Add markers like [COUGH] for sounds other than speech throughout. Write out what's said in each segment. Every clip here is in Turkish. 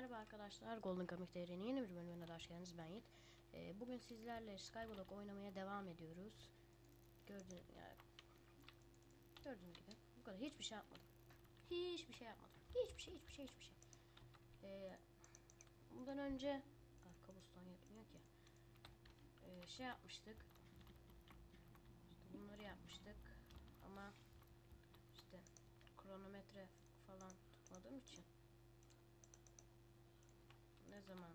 Merhaba arkadaşlar, Golden Comic TR'nin yeni bir bölümüne hoş geldiniz. Ben Yiğit. Ee, bugün sizlerle Skyblock oynamaya devam ediyoruz. Gördüğünüz, yani, gördüğünüz gibi bu kadar. Hiçbir şey yapmadım. Hiçbir şey yapmadım. Hiçbir şey, hiçbir şey, hiçbir şey. Ee, bundan önce... Ah, kabustan yetmiyor ki. Ee, şey yapmıştık. İşte bunları yapmıştık. Ama işte kronometre falan tutmadığım için ne zaman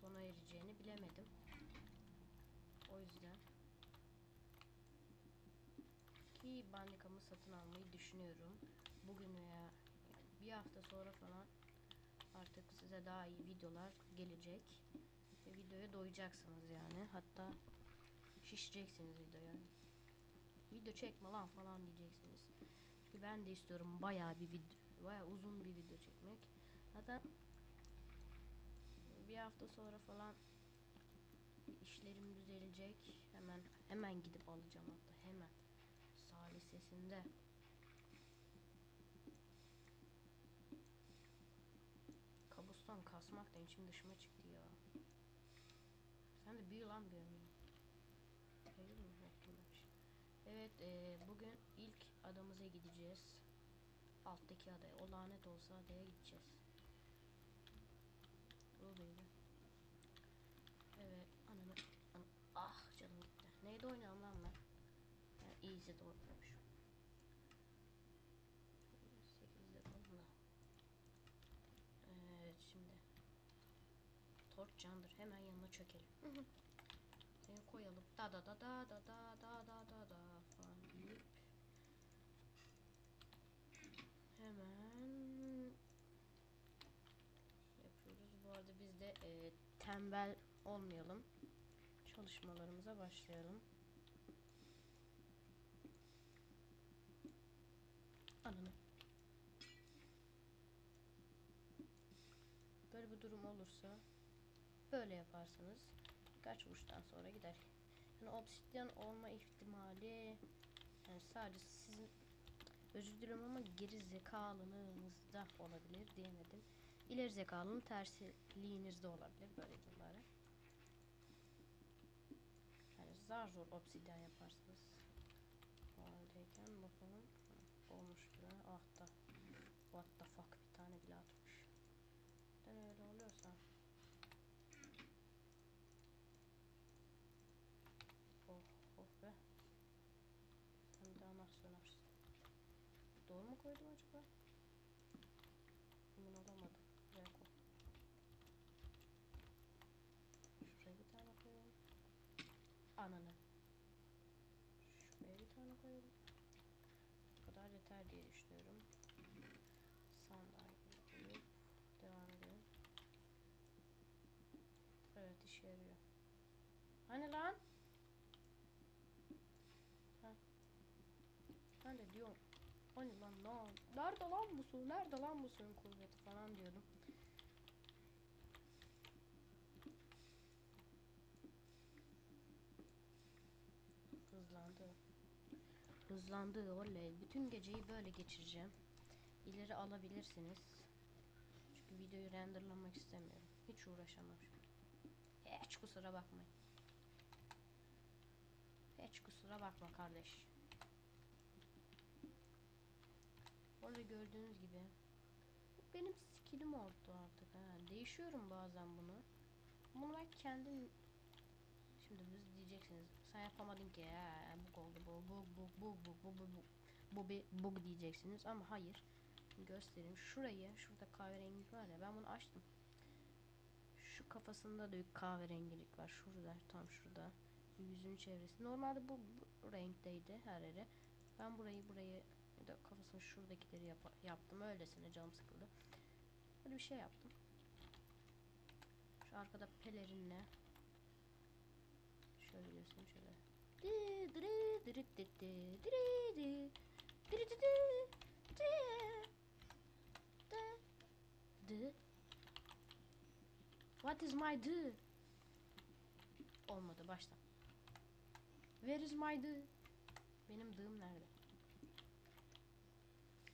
sona ereceğini bilemedim. O yüzden ki bandikamı satın almayı düşünüyorum. Bugün veya bir hafta sonra falan artık size daha iyi videolar gelecek. Ve videoya doyacaksınız yani. Hatta şişeceksiniz videoya. Video çekme lan falan diyeceksiniz. Çünkü ben de istiyorum bayağı bir video, bayağı uzun bir video çekmek. Zaten bir hafta sonra falan işlerim düzelecek. Hemen hemen gidip alacağım hatta hemen. Sağ lisesinde. Kabustan kasmak da içim dışıma çıktı ya. Sen de büyü lan büyümüyor. Hayır mı? Bakayım Evet e, bugün ilk adamıza gideceğiz. Alttaki adaya. O lanet olsa adaya gideceğiz. Buradaydı. Evet. Ananı. An ah canım gitti. Neydi oynayalım lan ben? Yani easy'de oynamışım. 8'de falan da. Evet şimdi. Torch candır. Hemen yanına çökelim. Seni koyalım. Da da da da da da da da da da falan deyip hemen de e, tembel olmayalım. Çalışmalarımıza başlayalım. Ananı. Böyle bir durum olursa böyle yaparsanız birkaç vuruştan sonra gider. Yani obsidyen olma ihtimali yani sadece sizin özür dilerim ama geri zekalılığınızda olabilir diyemedim. İleri zekalının tersiliğinizde olabilir böyle durumlara. Yani zar zor obsidyen yaparsınız. Haldeyken bakalım. Olmuş bile. Ah da. What the fuck bir tane bile atmış. Neden öyle oluyorsa. Oh oh be. De anar sönersin. Doğru mu koydum acaba? Emin olamadım. Buraya koy. Şuraya bir tane koyalım. Ananı. Şuraya bir tane koyalım. Bu kadar yeter diye düşünüyorum. Sandalye koyup devam edelim. Evet işe yarıyor. Hani lan? Ben de diyorum. Hani lan lan? Nerede lan bu su? Nerede lan bu suyun kuvveti falan diyordum. Hızlandı. Hızlandı oley. Bütün geceyi böyle geçireceğim. İleri alabilirsiniz. Çünkü videoyu renderlamak istemiyorum. Hiç uğraşamam şimdi. Hiç kusura bakmayın. Hiç kusura bakma kardeş. Orada gördüğünüz gibi benim skillim oldu artık ha. Değişiyorum bazen bunu. Bunu ben kendim Şimdi biz diyeceksiniz sen yapamadın ki ya bug oldu bu bug bug bug bug bug bug bu bir bug diyeceksiniz. Ama hayır göstereyim. Şurayı şurada kahverengi var ya ben bunu açtım. Şu kafasında da kahverengilik var. Şurada tam şurada. Yüzünün çevresi. Normalde bu, bu renkteydi her yere ben burayı burayı da kafasını şuradakileri yap yaptım. Öylesine canım sıkıldı. Böyle bir şey yaptım. Şu arkada pelerinle di, di, di. What is my do? Olmadı baştan. Where is my do? Benim dığım nerede?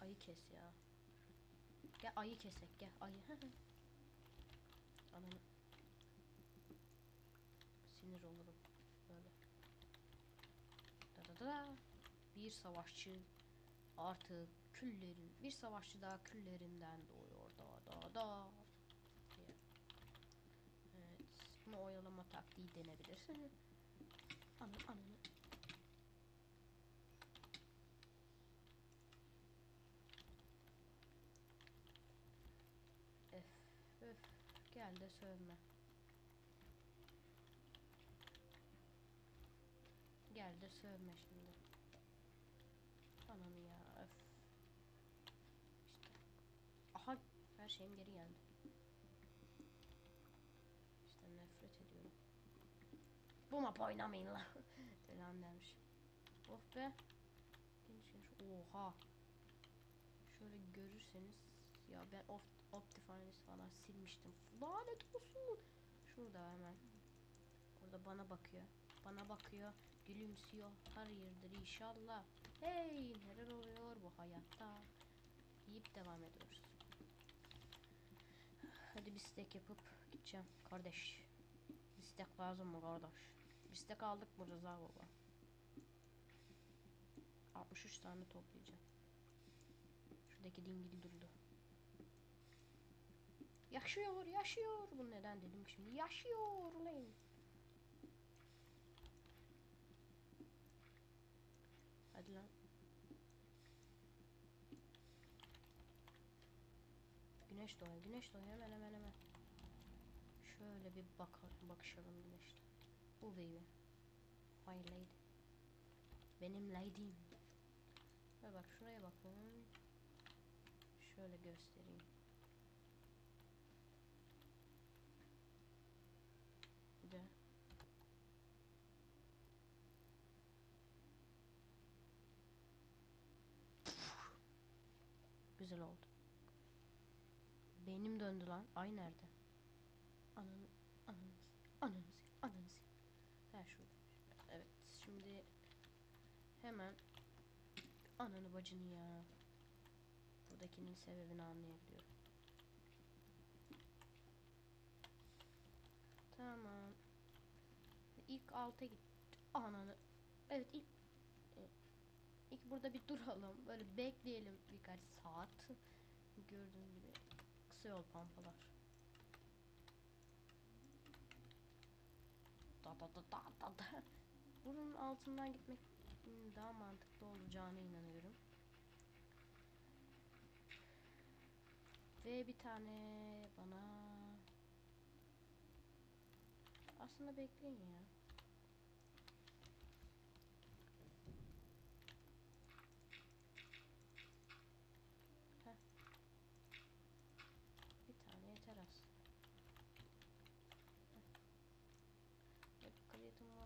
Ayı kes ya. Gel ayı kesek gel ayı. Ananı. Sinir olurum. Da da da. Bir savaşçı artık küllerin bir savaşçı daha küllerinden doğuyor da da da. diye. Evet, bunu oyalama taktiği denebilir. Anı anı. Öf öf gel de sövme. De sövme şimdi. Ananı ya öf. İşte. Aha her şeyim geri geldi. İşte nefret ediyorum. Bu map oynamayın lan. [LAUGHS] Falan demiş. Of be. Oha. Şöyle görürseniz ya ben of Optifine'ı falan silmiştim. Lanet olsun. Şurada hemen. Orada bana bakıyor. Bana bakıyor. Gülümsüyor. Hayırdır inşallah. Hey neler oluyor bu hayatta? Deyip devam ediyoruz. Hadi bir stack yapıp gideceğim. Kardeş. Bir stack lazım mı kardeş? Bir stack aldık mı Rıza baba? 63 tane toplayacağım. Şuradaki dingil durdu. Yaşıyor, yaşıyor. Bu neden dedim şimdi? Yaşıyor ulan. Hadi lan. Güneş doğuyor, güneş doğuyor hemen hemen hemen. Şöyle bir bakar, bakışalım güneşte. Bu baby. My lady. Benim lady'm. Ve bak şuraya bakın. Şöyle göstereyim. Bir de Güzel oldu. Beynim döndü lan. Ay nerede? Ananı, ananı, ananı, ananı. Ha şurada. Evet şimdi hemen ananı bacını ya. Buradakinin sebebini anlayabiliyorum. Tamam. İlk alta git. Ananı. Evet ilk İlk burada bir duralım. Böyle bekleyelim birkaç saat. Gördüğünüz gibi kısa yol pampalar. Da da da da da da. Bunun altından gitmek daha mantıklı olacağına inanıyorum. Ve bir tane bana aslında bekleyin ya. Bir tane yeter aslında. Hep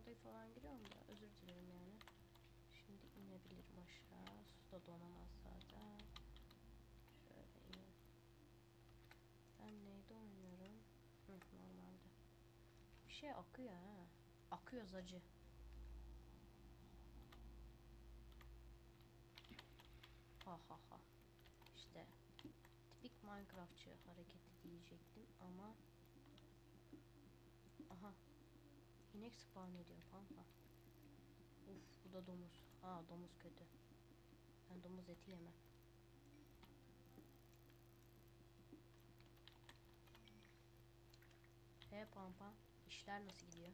Moda falan giriyorum da özür dilerim yani. Şimdi inebilirim aşağı. Su da donamaz zaten. Şöyle ineyim. Ben neyde oynuyorum? Hı, normalde. Bir şey akıyor ha. Akıyor zacı. Ha ha ha. İşte tipik Minecraftçı hareketi diyecektim ama aha inek spawn ediyor pampa. Uf bu da domuz. Ha domuz kötü. Ben domuz eti yemem. He pampa işler nasıl gidiyor?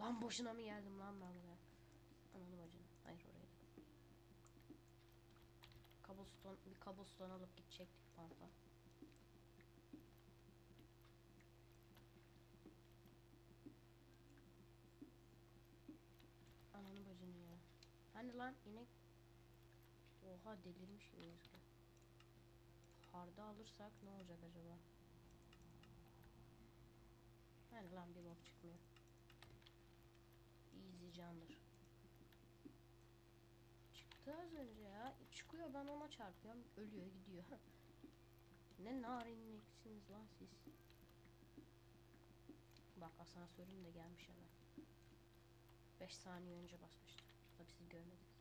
Lan boşuna mı geldim lan ben buraya? Ananı bacını. Hayır oraya. Cobblestone, bir cobblestone alıp gidecektik pampa. Bacını ya. Hani lan inek. Oha delirmiş gibi gözüküyor. Harda alırsak ne olacak acaba? Hani lan bir bok çıkmıyor. Easy candır. Çıktı az önce ya. Çıkıyor ben ona çarpıyorum. Ölüyor gidiyor. [LAUGHS] ne narinliksiniz lan siz. Bak asansörüm de gelmiş hemen. 5 saniye önce basmıştım. Tabii siz görmediniz.